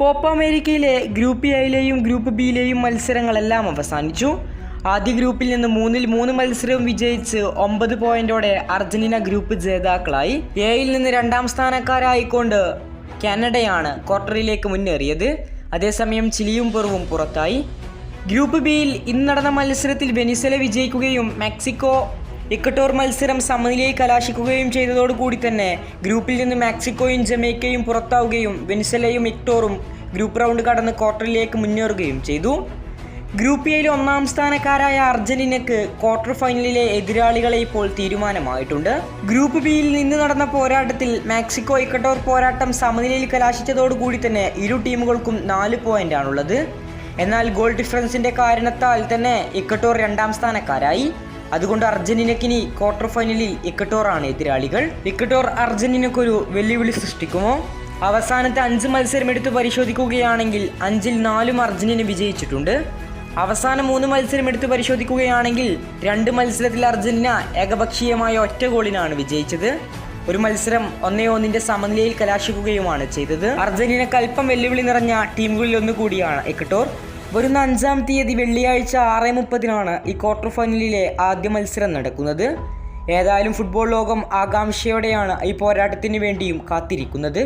Copa അമേരിക്കയിലെ group എയിലെയും group ബിയിലെയും മത്സരങ്ങളെല്ലാം അവസാനിച്ചു. ആദ്യ ഗ്രൂപ്പിൽ നിന്ന് മൂന്നിൽ മൂന്ന് മത്സരവും വിജയിച്ച് ഒമ്പത് പോയിന്റോടെ അർജന്റീന ഗ്രൂപ്പ് ജേതാക്കളായി. എയിൽ നിന്ന് രണ്ടാം സ്ഥാനക്കാരായിക്കൊണ്ട് കാനഡയാണ് ക്വാർട്ടറിലേക്ക് മുന്നേറിയത്. അതേസമയം ചിലിയും പെറുവും പുറത്തായി. ഗ്രൂപ്പ് ബിയിൽ ഇന്ന് നടന്ന മത്സരത്തിൽ വെനിസല വിജയിക്കുകയും മെക്സിക്കോ ഇക്കട്ടോർ മത്സരം സമനിലയിൽ കലാശിക്കുകയും ചെയ്തതോടുകൂടി തന്നെ ഗ്രൂപ്പിൽ നിന്ന് മെക്സിക്കോയും ജമൈക്കയും പുറത്താവുകയും വെനിസലയും ഇക്ടോറും ഗ്രൂപ്പ് റൗണ്ട് കടന്ന് ക്വാർട്ടറിലേക്ക് മുന്നേറുകയും ചെയ്തു. ഗ്രൂപ്പ് എയിൽ ഒന്നാം സ്ഥാനക്കാരായ അർജന്റീനക്ക് ക്വാർട്ടർ ഫൈനലിലെ എതിരാളികളെ ഇപ്പോൾ തീരുമാനമായിട്ടുണ്ട്. ഗ്രൂപ്പ് ബിയിൽ നിന്ന് നടന്ന പോരാട്ടത്തിൽ മെക്സിക്കോ ഇക്കട്ടോർ പോരാട്ടം സമനിലയിൽ കലാശിച്ചതോടുകൂടി തന്നെ ഇരു ടീമുകൾക്കും നാല് പോയിന്റാണുള്ളത്. എന്നാൽ ഗോൾ ഡിഫറൻസിന്റെ കാരണത്താൽ തന്നെ ഇക്കട്ടോർ രണ്ടാം സ്ഥാനക്കാരായി. അതുകൊണ്ട് അർജന്റീനക്കിനി ക്വാർട്ടർ ഫൈനലിൽ ഇക്കട്ടോർ ആണ് എതിരാളികൾ. ഇക്കട്ടോർ അർജന്റീനക്കൊരു വെല്ലുവിളി സൃഷ്ടിക്കുമോ? അവസാനത്തെ അഞ്ച് മത്സരം എടുത്ത് പരിശോധിക്കുകയാണെങ്കിൽ അഞ്ചിൽ നാലും അർജന്റീന വിജയിച്ചിട്ടുണ്ട്. അവസാന മൂന്ന് മത്സരം എടുത്ത് പരിശോധിക്കുകയാണെങ്കിൽ രണ്ട് മത്സരത്തിൽ അർജന്റീന ഏകപക്ഷീയമായ ഒറ്റ ഗോളിനാണ് വിജയിച്ചത്. ഒരു മത്സരം ഒന്നേ ഒന്നിന്റെ സമനിലയിൽ കലാശിക്കുകയുമാണ് ചെയ്തത്. അർജന്റീനക്ക് അല്പം വെല്ലുവിളി നിറഞ്ഞ ടീമുകളിൽ ഒന്നുകൂടിയാണ് എക്കട്ടോർ വരുന്ന അഞ്ചാം തീയതി വെള്ളിയാഴ്ച ആറ് മുപ്പതിനാണ് ഈ ക്വാർട്ടർ ഫൈനലിലെ ആദ്യ മത്സരം നടക്കുന്നത്. ഏതായാലും ഫുട്ബോൾ ലോകം ആകാംക്ഷയോടെയാണ് ഈ പോരാട്ടത്തിന് വേണ്ടിയും കാത്തിരിക്കുന്നത്.